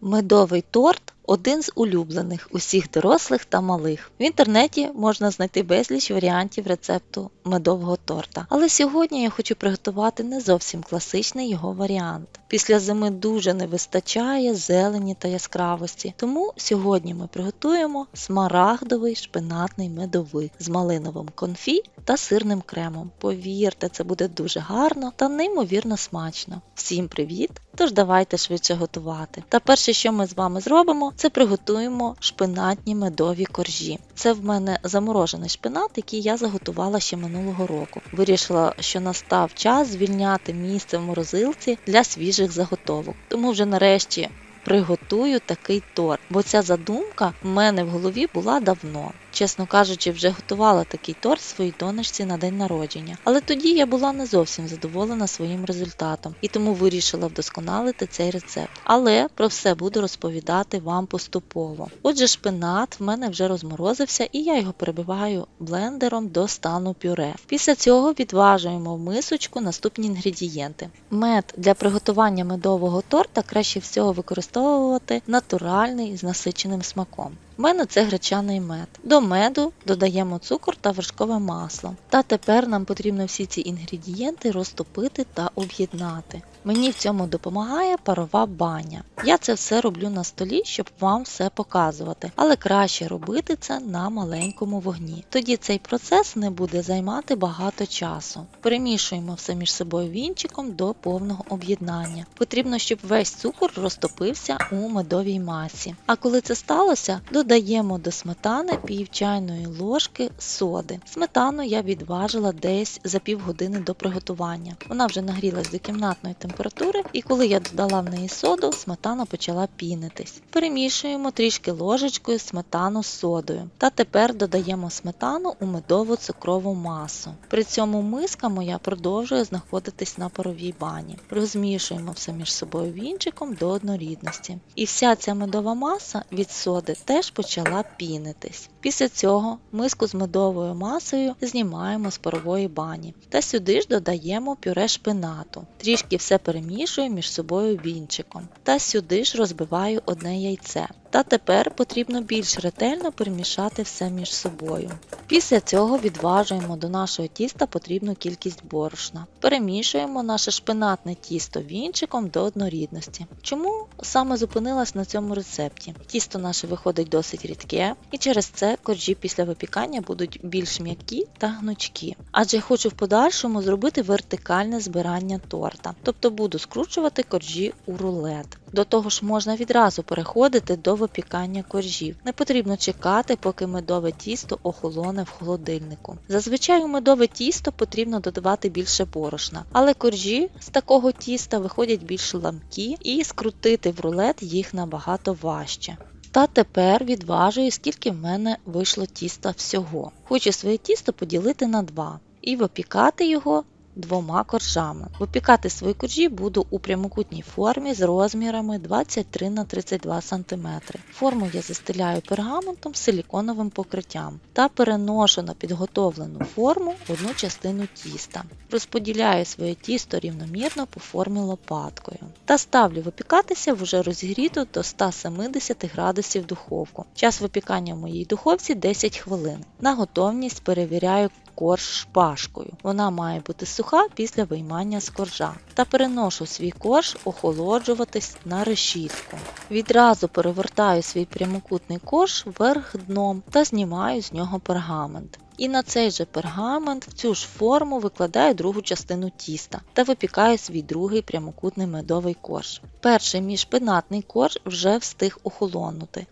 Медовий торт один з улюблених усіх дорослих та малих. В інтернеті можна знайти безліч варіантів рецепту медового торта. Але сьогодні я хочу приготувати не зовсім класичний його варіант. Після зими дуже не вистачає зелені та яскравості, тому сьогодні ми приготуємо смарагдовий шпинатний медовик з малиновим конфі та сирним кремом. Повірте, це буде дуже гарно та неймовірно смачно. Всім привіт! Тож давайте швидше готувати. Та перше, що ми з вами зробимо, це приготуємо шпинатні медові коржі. Це в мене заморожений шпинат, який я заготувала ще минулого року. Вирішила, що настав час звільняти місце в морозилці для свіжих заготовок. Тому вже нарешті приготую такий торт, бо ця задумка в мене в голові була давно. Чесно кажучи, вже готувала такий торт своїй донечці на день народження. Але тоді я була не зовсім задоволена своїм результатом і тому вирішила вдосконалити цей рецепт. Але про все буду розповідати вам поступово. Отже, шпинат в мене вже розморозився і я його перебиваю блендером до стану пюре. Після цього відважуємо в мисочку наступні інгредієнти. Мед для приготування медового торта краще всього використовувати натуральний з насиченим смаком. У мене це гречаний мед. До меду додаємо цукор та вершкове масло. Та тепер нам потрібно всі ці інгредієнти розтопити та об'єднати. Мені в цьому допомагає парова баня. Я це все роблю на столі, щоб вам все показувати, але краще робити це на маленькому вогні. Тоді цей процес не буде займати багато часу. Перемішуємо все між собою вінчиком до повного об'єднання. Потрібно, щоб весь цукор розтопився у медовій масі. А коли це сталося, додаємо до сметани пів чайної ложки соди. Сметану я відважила десь за півгодини до приготування. Вона вже нагрілась до кімнатної температури, і коли я додала в неї соду, сметана почала пінитись. Перемішуємо трішки ложечкою сметану з содою. Та тепер додаємо сметану у медову цукрову масу. При цьому миска моя продовжує знаходитись на паровій бані. Розмішуємо все між собою вінчиком до однорідності. І вся ця медова маса від соди теж почала пінитись. Після цього миску з медовою масою знімаємо з парової бані та сюди ж додаємо пюре шпинату. Трішки все перемішую між собою вінчиком та сюди ж розбиваю одне яйце. Та тепер потрібно більш ретельно перемішати все між собою. Після цього відважуємо до нашого тіста потрібну кількість борошна. Перемішуємо наше шпинатне тісто вінчиком до однорідності. Чому саме зупинилась на цьому рецепті? Тісто наше виходить досить рідке, і через це коржі після випікання будуть більш м'які та гнучкі. Адже хочу в подальшому зробити вертикальне збирання торта, тобто буду скручувати коржі у рулет. До того ж можна відразу переходити до випікання коржів. Не потрібно чекати, поки медове тісто охолоне в холодильнику. Зазвичай у медове тісто потрібно додавати більше борошна, але коржі з такого тіста виходять більш ламкі і скрутити в рулет їх набагато важче. Та тепер відважую, скільки в мене вийшло тіста всього. Хочу своє тісто поділити на два і випікати його двома коржами. Випікати свої коржі буду у прямокутній формі з розмірами 23 на 32 см. Форму я застеляю пергаментом з силіконовим покриттям та переношу на підготовлену форму одну частину тіста. Розподіляю своє тісто рівномірно по формі лопаткою та ставлю випікатися в уже розігріту до 170 градусів духовку. Час випікання в моїй духовці 10 хвилин. На готовність перевіряю корж шпажкою. Вона має бути суха після виймання з коржа. Та переношу свій корж охолоджуватись на решітку. Відразу перевертаю свій прямокутний корж вверх дном та знімаю з нього пергамент. І на цей же пергамент в цю ж форму викладаю другу частину тіста та випікаю свій другий прямокутний медовий корж. Перший мій шпинатний корж вже встиг охолонути,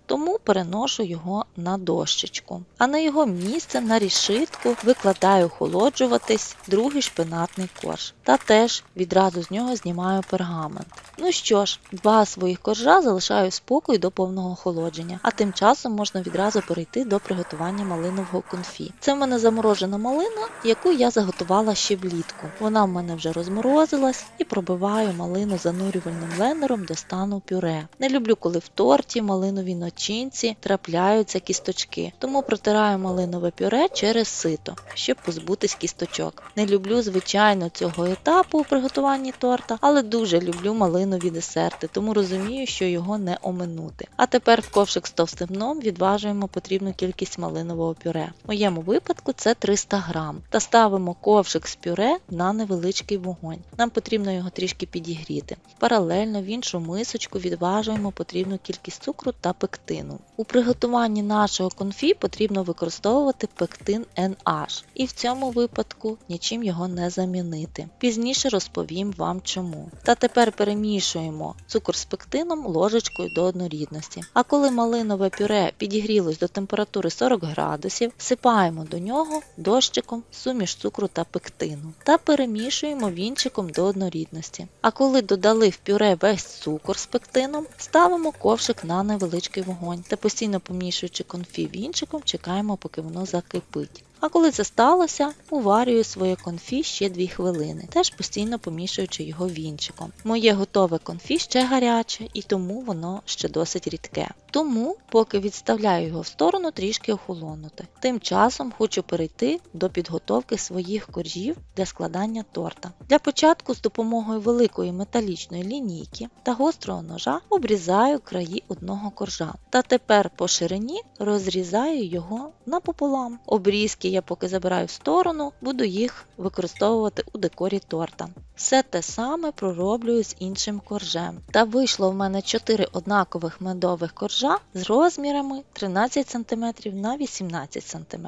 переношу його на дощечку. А на його місце на рішитку викладаю охолоджуватись другий шпинатний корж. Та теж відразу з нього знімаю пергамент. Ну що ж, два своїх коржа залишаю спокій до повного охолодження, а тим часом можна відразу перейти до приготування малинового конфі. Це в мене заморожена малина, яку я заготувала ще влітку. Вона в мене вже розморозилась і пробиваю малину занурювальним блендером до стану пюре. Не люблю, коли в торті, малиновій начинці скоринці трапляються кісточки, тому протираю малинове пюре через сито, щоб позбутись кісточок. Не люблю, звичайно, цього етапу у приготуванні торта, але дуже люблю малинові десерти, тому розумію, що його не оминути. А тепер в ковшик з товстим дном відважуємо потрібну кількість малинового пюре. В моєму випадку це 300 грам. Та ставимо ковшик з пюре на невеличкий вогонь. Нам потрібно його трішки підігріти. Паралельно в іншу мисочку відважуємо потрібну кількість цукру та пектину. У приготуванні нашого конфі потрібно використовувати пектин NH, і в цьому випадку нічим його не замінити. Пізніше розповім вам чому. Та тепер перемішуємо цукор з пектином ложечкою до однорідності. А коли малинове пюре підігрілось до температури 40 градусів, сипаємо до нього дощиком суміш цукру та пектину та перемішуємо вінчиком до однорідності. А коли додали в пюре весь цукор з пектином, ставимо ковшик на невеличкий вогонь постійно помішуючи конфі вінчиком, чекаємо, поки воно закипить. А коли це сталося, уварюю своє конфі ще 2 хвилини, теж постійно помішуючи його вінчиком. Моє готове конфі ще гаряче і тому воно ще досить рідке. Тому, поки відставляю його в сторону, трішки охолонути. Тим часом хочу перейти до підготовки своїх коржів для складання торта. Для початку з допомогою великої металічної лінійки та гострого ножа обрізаю краї одного коржа. Та тепер по ширині розрізаю його напополам. Обрізки я поки забираю в сторону, буду їх використовувати у декорі торта. Все те саме пророблюю з іншим коржем. Та вийшло в мене 4 однакових медових коржа з розмірами 13 см на 18 см.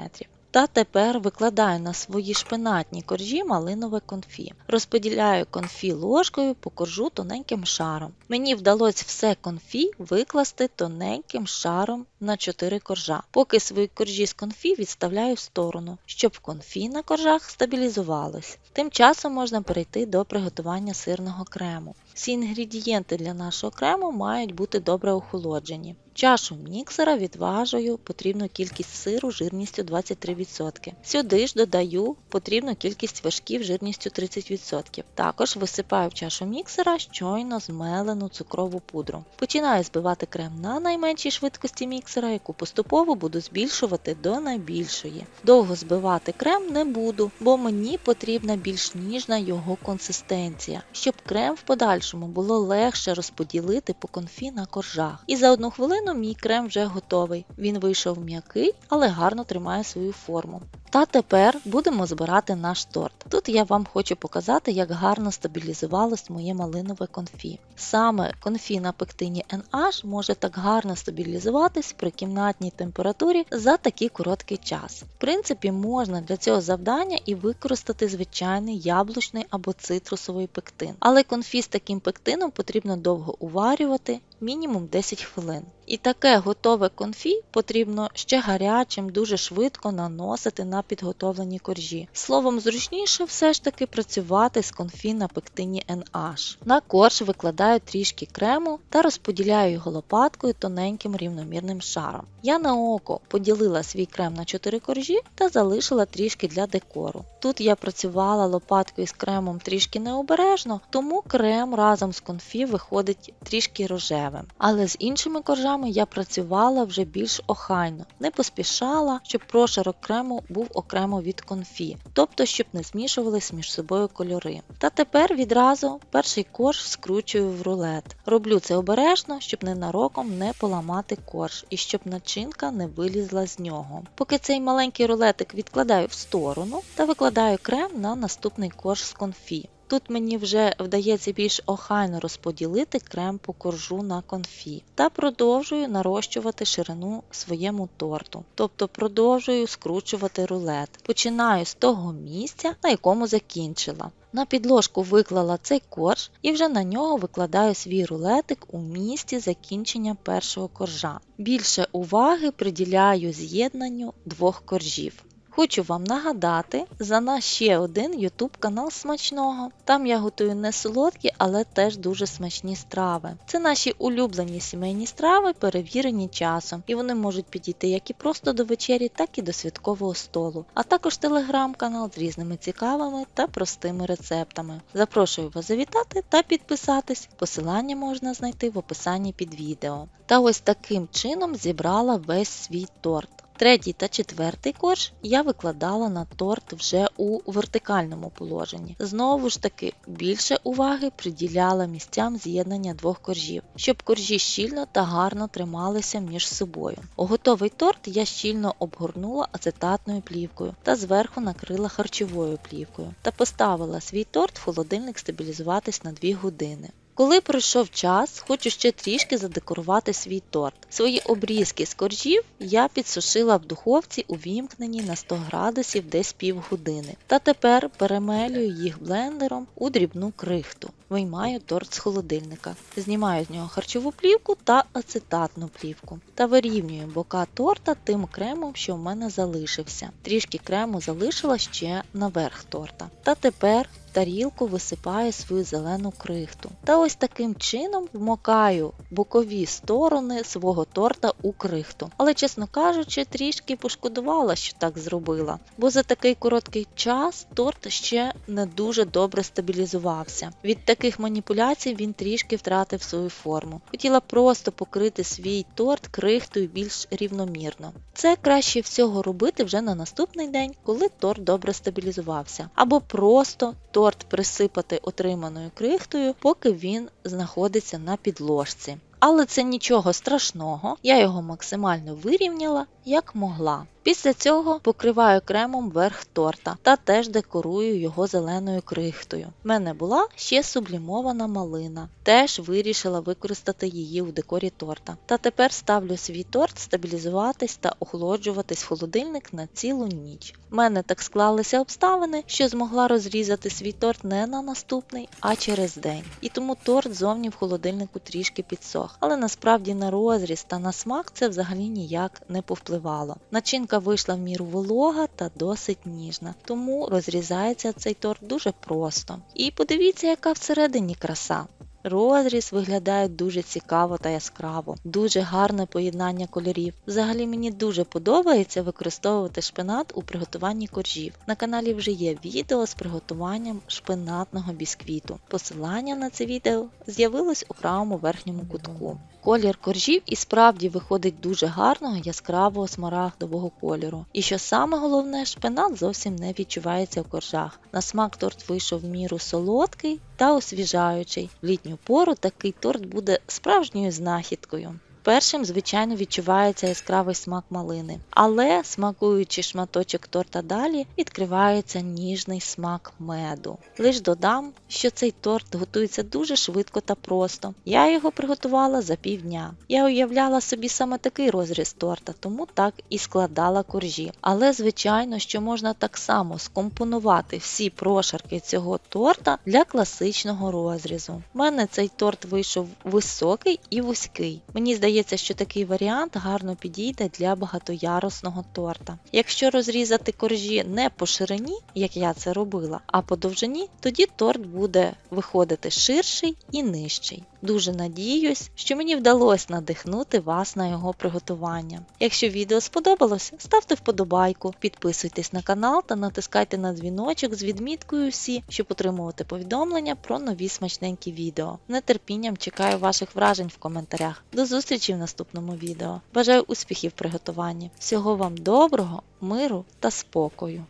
Та тепер викладаю на свої шпинатні коржі малинове конфі. Розподіляю конфі ложкою по коржу тоненьким шаром. Мені вдалося все конфі викласти тоненьким шаром на 4 коржа. Поки свої коржі з конфі відставляю в сторону, щоб конфі на коржах стабілізувалось. Тим часом можна перейти до приготування сирного крему. Всі інгредієнти для нашого крему мають бути добре охолоджені. Чашу міксера відважую потрібну кількість сиру жирністю 23%. Сюди ж додаю потрібну кількість вершків жирністю 30%. Також висипаю в чашу міксера щойно змелену цукрову пудру. Починаю збивати крем на найменшій швидкості міксера, яку поступово буду збільшувати до найбільшої. Довго збивати крем не буду, бо мені потрібна більш ніжна його консистенція, щоб крем в подальшому було легше розподілити по конфі на коржах. І за одну хвилину мій крем вже готовий. Він вийшов м'який, але гарно тримає свою форму. Та тепер будемо збирати наш торт. Тут я вам хочу показати, як гарно стабілізувалось моє малинове конфі. Саме конфі на пектині NH може так гарно стабілізуватись при кімнатній температурі за такий короткий час. В принципі, можна для цього завдання і використати звичайний яблучний або цитрусовий пектин. Але конфі з таким пектином потрібно довго уварювати, мінімум 10 хвилин. І таке готове конфі потрібно ще гарячим, дуже швидко наносити на підготовлені коржі. Словом, зручніше все ж таки працювати з конфі на пектині NH. На корж викладаю трішки крему та розподіляю його лопаткою тоненьким рівномірним шаром. Я на око поділила свій крем на 4 коржі та залишила трішки для декору. Тут я працювала лопаткою з кремом трішки необережно, тому крем разом з конфі виходить трішки рожевим. Але з іншими коржами я працювала вже більш охайно, не поспішала, щоб прошарок крему був окремо від конфі, тобто щоб не змішувались між собою кольори. Та тепер відразу перший корж скручую в рулет. Роблю це обережно, щоб ненароком не поламати корж і щоб начинка не вилізла з нього. Поки цей маленький рулетик відкладаю в сторону та викладаю крем на наступний корж з конфі. Тут мені вже вдається більш охайно розподілити крем по коржу на конфі та продовжую нарощувати ширину своєму торту, тобто продовжую скручувати рулет. Починаю з того місця, на якому закінчила. На підложку виклала цей корж і вже на нього викладаю свій рулетик у місці закінчення першого коржа. Більше уваги приділяю з'єднанню двох коржів. Хочу вам нагадати за наш ще один YouTube канал смачного. Там я готую не солодкі, але теж дуже смачні страви. Це наші улюблені сімейні страви, перевірені часом, і вони можуть підійти як і просто до вечері, так і до святкового столу. А також телеграм-канал з різними цікавими та простими рецептами. Запрошую вас завітати та підписатись. Посилання можна знайти в описанні під відео. Та ось таким чином зібрала весь свій торт. Третій та четвертий корж я викладала на торт вже у вертикальному положенні. Знову ж таки, більше уваги приділяла місцям з'єднання двох коржів, щоб коржі щільно та гарно трималися між собою. Готовий торт я щільно обгорнула ацетатною плівкою та зверху накрила харчовою плівкою та поставила свій торт в холодильник стабілізуватись на 2 години. Коли пройшов час, хочу ще трішки задекорувати свій торт. Свої обрізки з коржів я підсушила в духовці увімкненій на 100 градусів десь півгодини. Та тепер перемелюю їх блендером у дрібну крихту. Виймаю торт з холодильника, знімаю з нього харчову плівку та ацетатну плівку та вирівнюю бока торта тим кремом, що в мене залишився. Трішки крему залишила ще наверх торта. Та тепер в тарілку висипаю свою зелену крихту. Та ось таким чином вмокаю бокові сторони свого торта у крихту. Але, чесно кажучи, трішки пошкодувала, що так зробила, бо за такий короткий час торт ще не дуже добре стабілізувався. Від таких маніпуляцій він трішки втратив свою форму. Хотіла просто покрити свій торт крихтою більш рівномірно. Це краще всього робити вже на наступний день, коли торт добре стабілізувався, або просто торт присипати отриманою крихтою, поки він знаходиться на підложці. Але це нічого страшного, я його максимально вирівняла як могла. Після цього покриваю кремом верх торта та теж декорую його зеленою крихтою. В мене була ще сублімована малина, теж вирішила використати її у декорі торта. Та тепер ставлю свій торт стабілізуватись та охолоджуватись в холодильник на цілу ніч. В мене так склалися обставини, що змогла розрізати свій торт не на наступний, а через день. І тому торт зовні в холодильнику трішки підсох. Але насправді на розріз та на смак це взагалі ніяк не повпливало. Начинка вийшла в міру волога та досить ніжна, тому розрізається цей торт дуже просто. І подивіться, яка всередині краса. Розріз виглядає дуже цікаво та яскраво, дуже гарне поєднання кольорів. Взагалі мені дуже подобається використовувати шпинат у приготуванні коржів. На каналі вже є відео з приготуванням шпинатного бісквіту. Посилання на це відео з'явилось у правому верхньому кутку. Колір коржів і справді виходить дуже гарного яскравого смарагдового кольору. І що саме головне, шпинат зовсім не відчувається в коржах. На смак торт вийшов в міру солодкий та освіжаючий. В літню пору такий торт буде справжньою знахідкою. Першим, звичайно, відчувається яскравий смак малини, але смакуючи шматочок торта далі, відкривається ніжний смак меду. Лиш додам, що цей торт готується дуже швидко та просто. Я його приготувала за півдня. Я уявляла собі саме такий розріз торта, тому так і складала коржі. Але, звичайно, що можна так само скомпонувати всі прошарки цього торта для класичного розрізу. У мене цей торт вийшов високий і вузький. Мені здається, що такий варіант гарно підійде для багатоярусного торта. Якщо розрізати коржі не по ширині, як я це робила, а по довжині, тоді торт буде виходити ширший і нижчий. Дуже надіюсь, що мені вдалося надихнути вас на його приготування. Якщо відео сподобалось, ставте вподобайку, підписуйтесь на канал та натискайте на дзвіночок з відміткою всі, щоб отримувати повідомлення про нові смачненькі відео. Нетерпінням чекаю ваших вражень в коментарях. До зустрічі в наступному відео. Бажаю успіхів в приготуванні. Всього вам доброго, миру та спокою!